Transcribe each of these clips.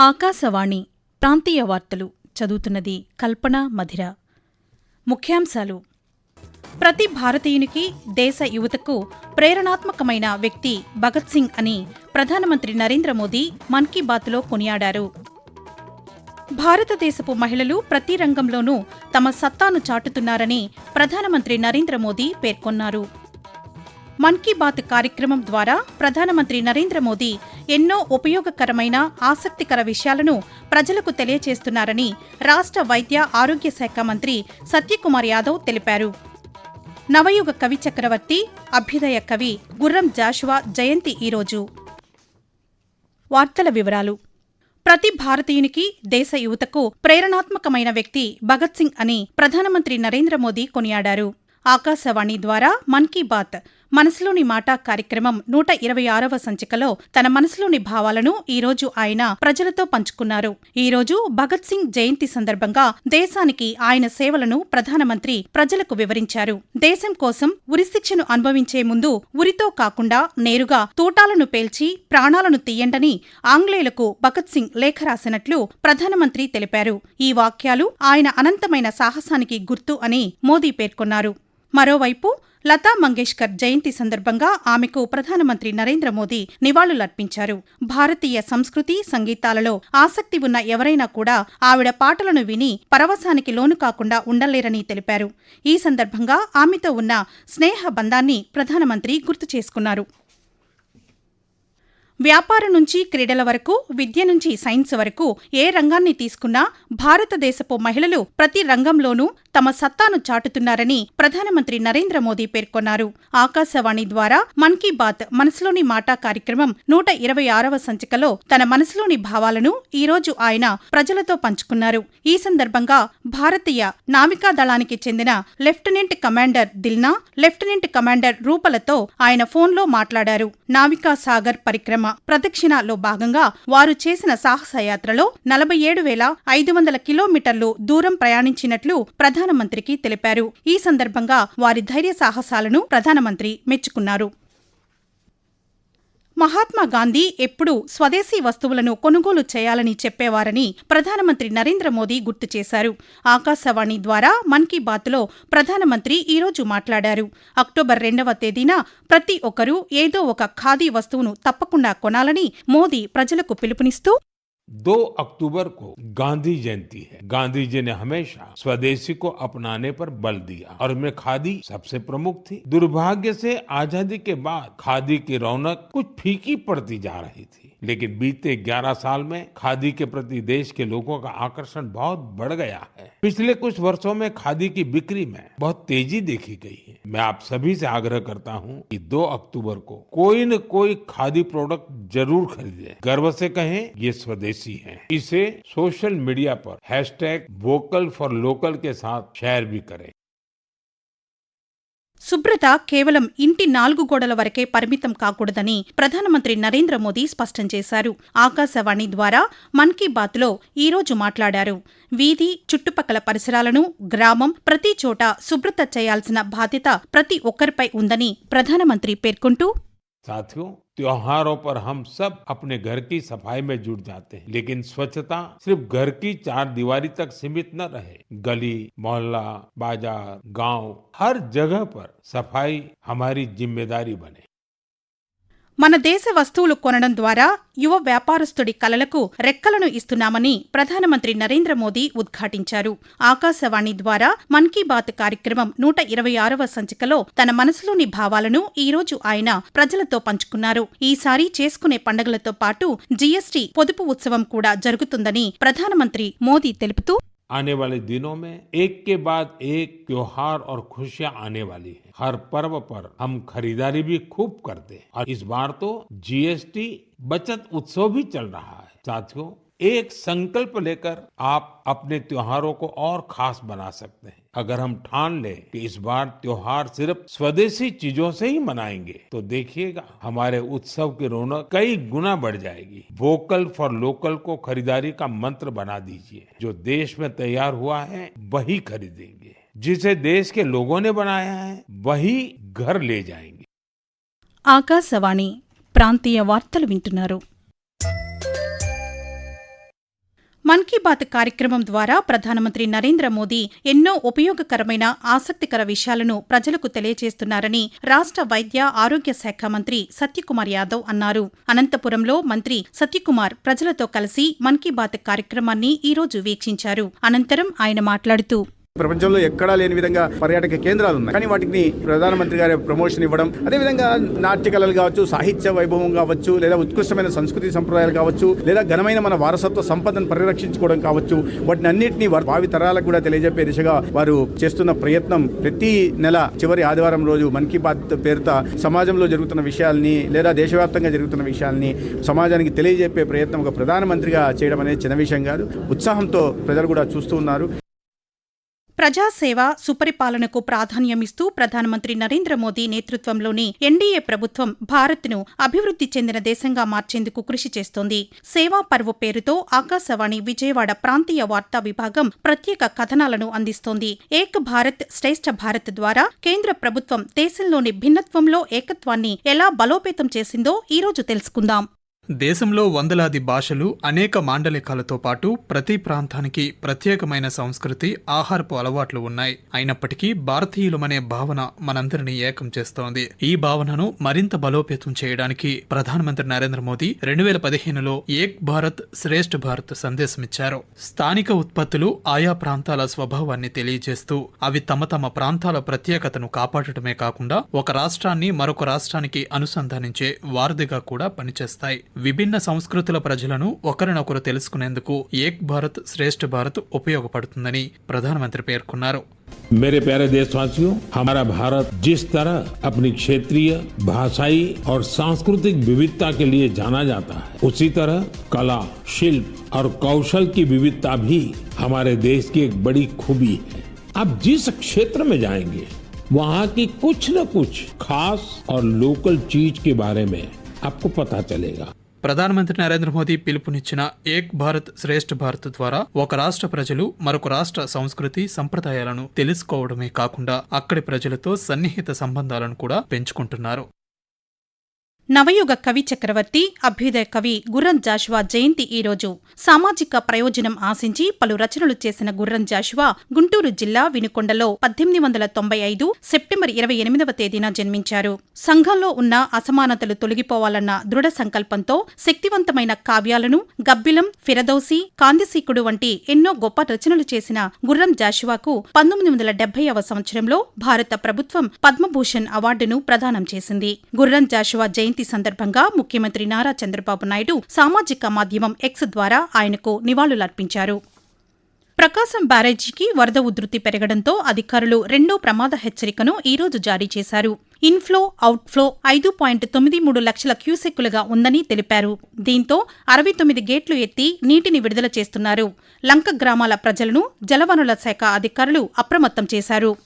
ఆకాశవాణి ప్రాంతీయ వార్తలు చదువుతున్నది కల్పన మధిర. ముఖ్యాంశాలు. ప్రతి భారతీయునికి దేశ యువతకు ప్రేరణాత్మకమైన వ్యక్తి భగత్ సింగ్ అని ప్రధానమంత్రి నరేంద్ర మోదీ మన్ కీ బాత్లో కొనియాడారు. భారతదేశపు మహిళలు ప్రతి రంగంలోనూ తమ సత్తాను చాటుతున్నారని ప్రధానమంత్రి నరేంద్ర మోదీ పేర్కొన్నారు. మన్ కీ బాత్ కార్యక్రమం ద్వారా ప్రధానమంత్రి నరేంద్ర మోదీ ఎన్నో ఉపయోగకరమైన ఆసక్తికర విషయాలను ప్రజలకు తెలియచేస్తున్నారని రాష్ట్ర వైద్య ఆరోగ్య శాఖ మంత్రి సత్యకుమార్ యాదవ్ తెలిపారు. నవయుగ కవి చక్రవర్తి అభ్యుదయ కవి గుర్రం జాషువా జయంతి ఈరోజు. వార్తల వివరాలు. ప్రతి భారతీయునికి దేశ యువతకు ప్రేరణాత్మకమైన వ్యక్తి భగత్ సింగ్ అని ప్రధానమంత్రి నరేంద్ర మోదీ కొనియాడారు. ఆకాశవాణి ద్వారా మన్ కీ బాత్ మనసులోని మాట కార్యక్రమం నూట ఇరవై ఆరవ సంచికలో తన మనసులోని భావాలను ఈరోజు ఆయన ప్రజలతో పంచుకున్నారు. ఈరోజు భగత్ సింగ్ జయంతి సందర్భంగా దేశానికి ఆయన సేవలను ప్రధానమంత్రి ప్రజలకు వివరించారు. దేశం కోసం ఉరిశిక్షను అనుభవించే ముందు ఉరితో కాకుండా నేరుగా తూటాలను పేల్చి ప్రాణాలను తీయండని ఆంగ్లేయులకు భగత్ సింగ్ లేఖ రాసినట్లు ప్రధానమంత్రి తెలిపారు. ఈ వాక్యాలు ఆయన అనంతమైన సాహసానికి గుర్తు అని మోదీ పేర్కొన్నారు. మరోవైపు లతా మంగేష్కర్ జయంతి సందర్భంగా ఆమెకు ప్రధానమంత్రి నరేంద్ర మోదీ నివాళులర్పించారు. భారతీయ సంస్కృతి సంగీతాలలో ఆసక్తి ఉన్న ఎవరైనా కూడా ఆవిడ పాటలను విని పరవశానికి లోను కాకుండా ఉండలేరని తెలిపారు. ఈ సందర్భంగా ఆమెతో ఉన్న స్నేహ బంధాన్ని ప్రధానమంత్రి గుర్తు చేసుకున్నారు. వ్యాపారం నుంచి క్రీడల వరకు విద్య నుంచి సైన్స్ వరకు ఏ రంగాన్ని తీసుకున్నా భారతదేశపు మహిళలు ప్రతి రంగంలోనూ తమ సత్తాను చాటుతున్నారని ప్రధానమంత్రి నరేంద్ర మోదీ పేర్కొన్నారు. ఆకాశవాణి ద్వారా మన్ కీ బాత్ మనసులోని మాట కార్యక్రమం నూట ఇరవై ఆరవ సంచికలో తన మనసులోని భావాలను ఈరోజు ఆయన ప్రజలతో పంచుకున్నారు. ఈ సందర్భంగా భారతీయ నావికా దళానికి చెందిన lieutenant commander Dilna lieutenant commander రూపలతో ఆయన ఫోన్లో మాట్లాడారు. నావికా సాగర్ పరిక్రమ ప్రదక్షిణలో భాగంగా వారు చేసిన సాహసయాత్రలో నలభై ఏడు వేల ఐదు వందల కిలోమీటర్లు దూరం ప్రయాణించినట్లు ప్రధానమంత్రికి తెలిపారు. ఈ సందర్భంగా వారి ధైర్య సాహసాలను ప్రధానమంత్రి మెచ్చుకున్నారు. మహాత్మా గాంధీ ఎప్పుడూ స్వదేశీ వస్తువులను కొనుగోలు చేయాలని చెప్పేవారని ప్రధానమంత్రి నరేంద్ర మోదీ గుర్తు చేశారు. ఆకాశవాణి ద్వారా మన్ కీ బాత్లో ప్రధానమంత్రి ఈరోజు మాట్లాడారు. అక్టోబర్ రెండవ తేదీన ప్రతి ఒక్కరూ ఏదో ఒక ఖాదీ వస్తువును తప్పకుండా కొనాలని మోదీ ప్రజలకు పిలుపునిస్తూ दो अक्टूबर को गांधी जयंती है। गांधी जी ने हमेशा स्वदेशी को अपनाने पर बल दिया और में खादी सबसे प्रमुख थी। दुर्भाग्य से आज़ादी के बाद खादी की रौनक कुछ फीकी पड़ती जा रही थी। लेकिन बीते 11 साल में खादी के प्रति देश के लोगों का आकर्षण बहुत बढ़ गया है। पिछले कुछ वर्षों में खादी की बिक्री में बहुत तेज़ी देखी गई है। मैं आप सभी से आग्रह करता हूँ कि 2 अक्टूबर को कोई न कोई खादी प्रोडक्ट ज़रूर खरीदे। गर्व से कहें, ये स्वदेशी है। इसे सोशल मीडिया पर हैशटैग वोकल फॉर लोकल के साथ शेयर भी करें। శుభ్రత కేవలం ఇంటి నాలుగు గోడల వరకే పరిమితం కాకూడదని ప్రధానమంత్రి నరేంద్ర మోదీ స్పష్టం చేశారు. ఆకాశవాణి ద్వారా మన్ కీ బాత్లో ఈరోజు మాట్లాడారు. వీధి చుట్టుపక్కల పరిసరాలను గ్రామం ప్రతి చోట శుభ్రత చేయాల్సిన బాధ్యత ప్రతి ఒక్కరిపై ఉందని ప్రధానమంత్రి పేర్కొంటూ साथियों, त्योहारों पर हम सब अपने घर की सफ़ाई में जुट जाते हैं, लेकिन स्वच्छता सिर्फ़ घर की चार दीवारी तक सीमित न रहे। गली, मोहल्ला, बाज़ार, गाँव, हर जगह पर सफ़ाई हमारी ज़िम्मेदारी बने। మన దేశ వస్తువులు కొనడం ద్వారా యువ వ్యాపారస్తుడి కలలకు రెక్కలను ఇస్తున్నామని ప్రధానమంత్రి నరేంద్ర మోదీ ఉద్ఘాటించారు. ఆకాశవాణి ద్వారా మన్ కీ బాత్ కార్యక్రమం నూట ఇరవై ఆరవ సంచికలో తన మనసులోని భావాలను ఈరోజు ఆయన ప్రజలతో పంచుకున్నారు. ఈసారి చేసుకునే పండుగలతో పాటు జీఎస్టీ పొదుపు ఉత్సవం కూడా జరుగుతుందని ప్రధానమంత్రి మోదీ తెలుపుతూ आने वाले दिनों में एक के बाद एक त्योहार और खुशियाँ आने वाली है। हर पर्व पर हम खरीदारी भी खूब करते हैं। और इस बार तो जीएसटी बचत उत्सव भी चल रहा है। साथियों एक संकल्प लेकर आप अपने त्योहारों को और खास बना सकते हैं अगर हम ठान लें कि इस बार त्योहार सिर्फ स्वदेशी चीजों से ही मनाएंगे तो देखिएगा हमारे उत्सव की रौनक कई गुना बढ़ जाएगी वोकल फॉर लोकल को खरीदारी का मंत्र बना दीजिए जो देश में तैयार हुआ है वही खरीदेंगे जिसे देश के लोगों ने बनाया है वही घर ले जाएंगे ఆకాశవాణి ప్రాంతీయ వార్తలు వింటున్నారు మన్ కీ బాత్ కార్యక్రమం ద్వారా ప్రధానమంత్రి నరేంద్ర మోదీ ఎన్నో ఉపయోగకరమైన ఆసక్తికర విషయాలను ప్రజలకు తెలియజేస్తున్నారని రాష్ట్ర వైద్య ఆరోగ్య శాఖ మంత్రి సత్యకుమార్ యాదవ్ అన్నారు. అనంతపురంలో మంత్రి సత్యకుమార్ ప్రజలతో కలిసి మన్ కీ బాత్ కార్యక్రమాన్ని ఈరోజు వీక్షించారు. అనంతరం ఆయన మాట్లాడుతూ ప్రపంచంలో ఎక్కడా లేని విధంగా పర్యాటక కేంద్రాలు ఉన్నాయి. కానీ వాటికి ప్రధానమంత్రి గారి ప్రమోషన్ ఇవ్వడం అదేవిధంగా నాట్య కళలు కావచ్చు సాహిత్య వైభవం కావచ్చు లేదా ఉత్కృష్టమైన సంస్కృతి సంప్రదాయాలు కావచ్చు లేదా ఘనమైన మన వారసత్వ సంపదను పరిరక్షించుకోవడం కావచ్చు వాటిని అన్నింటినీ వారి భావి తరాలకు కూడా తెలియజెప్పే దిశగా వారు చేస్తున్న ప్రయత్నం ప్రతి నెల చివరి ఆదివారం రోజు మన్ కీ బాత్ పేరుతో సమాజంలో జరుగుతున్న విషయాల్ని లేదా దేశవ్యాప్తంగా జరుగుతున్న విషయాల్ని సమాజానికి తెలియజెప్పే ప్రయత్నం ఒక ప్రధానమంత్రిగా చేయడం అనేది చిన్న విషయం కాదు. ఉత్సాహంతో ప్రజలు కూడా చూస్తూ ఉన్నారు. ప్రజాసేవ సుపరిపాలనకు ప్రాధాన్యమిస్తూ ప్రధానమంత్రి నరేంద్ర మోదీ నేతృత్వంలోని ఎన్డీఏ ప్రభుత్వం భారత్ను అభివృద్ధి చెందిన దేశంగా మార్చేందుకు కృషి చేస్తోంది. సేవా పర్వ పేరుతో ఆకాశవాణి విజయవాడ ప్రాంతీయ వార్తా విభాగం ప్రత్యేక కథనాలను అందిస్తోంది. ఏక్ భారత్ శ్రేష్ఠ భారత్ ద్వారా కేంద్ర ప్రభుత్వం దేశంలోని భిన్నత్వంలో ఏకత్వాన్ని ఎలా బలోపేతం చేసిందో ఈరోజు తెలుసుకుందాం. దేశంలో వందలాది భాషలు అనేక మాండలికాలతో పాటు ప్రతి ప్రాంతానికి ప్రత్యేకమైన సంస్కృతి ఆహారపు అలవాట్లు ఉన్నాయి. అయినప్పటికీ భారతీయులమనే భావన మనందరినీ ఏకం చేస్తోంది. ఈ భావనను మరింత బలోపేతం చేయడానికి ప్రధానమంత్రి నరేంద్ర మోదీ రెండు వేల పదిహేనులో ఏక్ భారత్ శ్రేష్ఠ భారత్ సందేశమిచ్చారు. స్థానిక ఉత్పత్తులు ఆయా ప్రాంతాల స్వభావాన్ని తెలియజేస్తూ అవి తమ తమ ప్రాంతాల ప్రత్యేకతను కాపాడటమే కాకుండా ఒక రాష్ట్రాన్ని మరొక రాష్ట్రానికి అనుసంధానించే వారధిగా కూడా పనిచేస్తాయి. విభిన్న సంస్కృతుల ప్రజలను ఒకరినొకరు తెలుసుకునేందుకు ఏక్ భారత్ శ్రేష్ఠ భారత్ ఉపయోగపడుతుందని ప్రధానమంత్రి పేర్కొన్నారు मेरे प्यारे देशवासियों हमारा भारत जिस तरह अपनी क्षेत्रीय भाषाई और सांस्कृतिक विविधता के लिए जाना जाता है उसी तरह कला शिल्प और कौशल की विविधता भी हमारे देश की एक बड़ी खूबी है आप जिस क्षेत्र में जाएंगे वहाँ की कुछ न कुछ खास और लोकल चीज के बारे में आपको पता चलेगा ప్రధానమంత్రి నరేంద్ర మోదీ పిలుపునిచ్చిన ఏక్ భారత్ శ్రేష్ఠ భారత్ ద్వారా ఒక రాష్ట్ర ప్రజలు మరొక రాష్ట్ర సంస్కృతి సంప్రదాయాలను తెలుసుకోవడమే కాకుండా అక్కడి ప్రజలతో సన్నిహిత సంబంధాలను కూడా పెంచుకుంటున్నారు. నవయుగ కవి చక్రవర్తి అభ్యుదయ కవి గుర్రం జాషువా జయంతి ఈ రోజు. సామాజిక ప్రయోజనం ఆశించి పలు రచనలు చేసిన గుర్రం జాషువా గుంటూరు జిల్లా వినుకొండలో పద్దెనిమిది వందల తొంభై ఐదు సెప్టెంబర్ ఇరవై ఎనిమిదవ తేదీన జన్మించారు. సంఘంలో ఉన్న అసమానతలు తొలగిపోవాలన్న దృఢ సంకల్పంతో శక్తివంతమైన కావ్యాలను గబ్బిలం ఫిరదౌసి కాందిసీకుడు వంటి ఎన్నో గొప్ప రచనలు చేసిన గుర్రం జాషువాకు పంతొమ్మిది వందల డెబ్బైవ సంవత్సరంలో భారత ప్రభుత్వం పద్మభూషణ్ అవార్డును ప్రదానం చేసింది. గుర్రం జాషువా జయంతి సందర్భంగా ముఖ్యమంత్రి నారా చంద్రబాబు నాయుడు సామాజిక మాధ్యమం ఎక్స్ ద్వారా ఆయనకు నివాళులర్పించారు. ప్రకాశం బ్యారేజీకి వరద ఉధృతి పెరగడంతో అధికారులు రెండో ప్రమాద హెచ్చరికను ఈ రోజు జారీ చేశారు. ఇన్ఫ్లో అవుట్ఫ్లో ఐదు పాయింట్ తొమ్మిది మూడు లక్షల క్యూసెక్కులుగా ఉందని తెలిపారు. దీంతో అరవై తొమ్మిది గేట్లు ఎత్తి నీటిని విడుదల చేస్తున్నారు. లంక గ్రామాల ప్రజలను జలవనరుల శాఖ అధికారులు అప్రమత్తం చేశారు.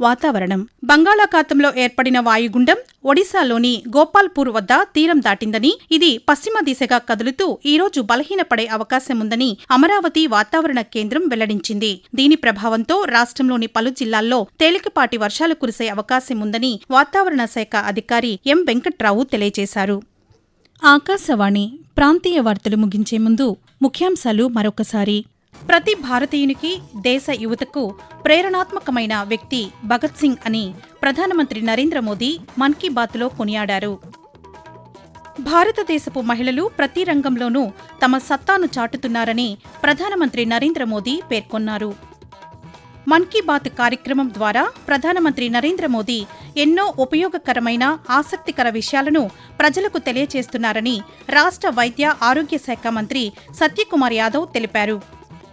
వాతావరణం. బంగాళాఖాతంలో ఏర్పడిన వాయుగుండం ఒడిశాలోని గోపాల్పూర్ వద్ద తీరం దాటిందని ఇది పశ్చిమ దిశగా కదులుతూ ఈరోజు బలహీనపడే అవకాశం ఉందని అమరావతి వాతావరణ కేంద్రం వెల్లడించింది. దీని ప్రభావంతో రాష్ట్రంలోని పలు జిల్లాల్లో తేలికపాటి వర్షాలు కురిసే అవకాశముందని వాతావరణ శాఖ అధికారి ఎం వెంకట్రావు తెలియజేశారు. ఆకాశవాణి ప్రాంతీయ వార్తలు ముగించే ముందు ముఖ్యాంశాలు మరొకసారి. ప్రతి భారతీయునికి దేశ యువతకు ప్రేరణాత్మకమైన వ్యక్తి భగత్ సింగ్ అని ప్రధానమంత్రి నరేంద్ర మోదీ మన్ కీ బాత్లో కొనియాడారు. భారతదేశపు మహిళలు ప్రతి రంగంలోనూ తమ సత్తాను చాటుతున్నారని ప్రధానమంత్రి నరేంద్ర మోదీ పేర్కొన్నారు. మన్ కీ బాత్ కార్యక్రమం ద్వారా ప్రధానమంత్రి నరేంద్ర మోదీ ఎన్నో ఉపయోగకరమైన ఆసక్తికర విషయాలను ప్రజలకు తెలియచేస్తున్నారని రాష్ట్ర వైద్య ఆరోగ్య శాఖ మంత్రి సత్యకుమార్ యాదవ్ తెలిపారు.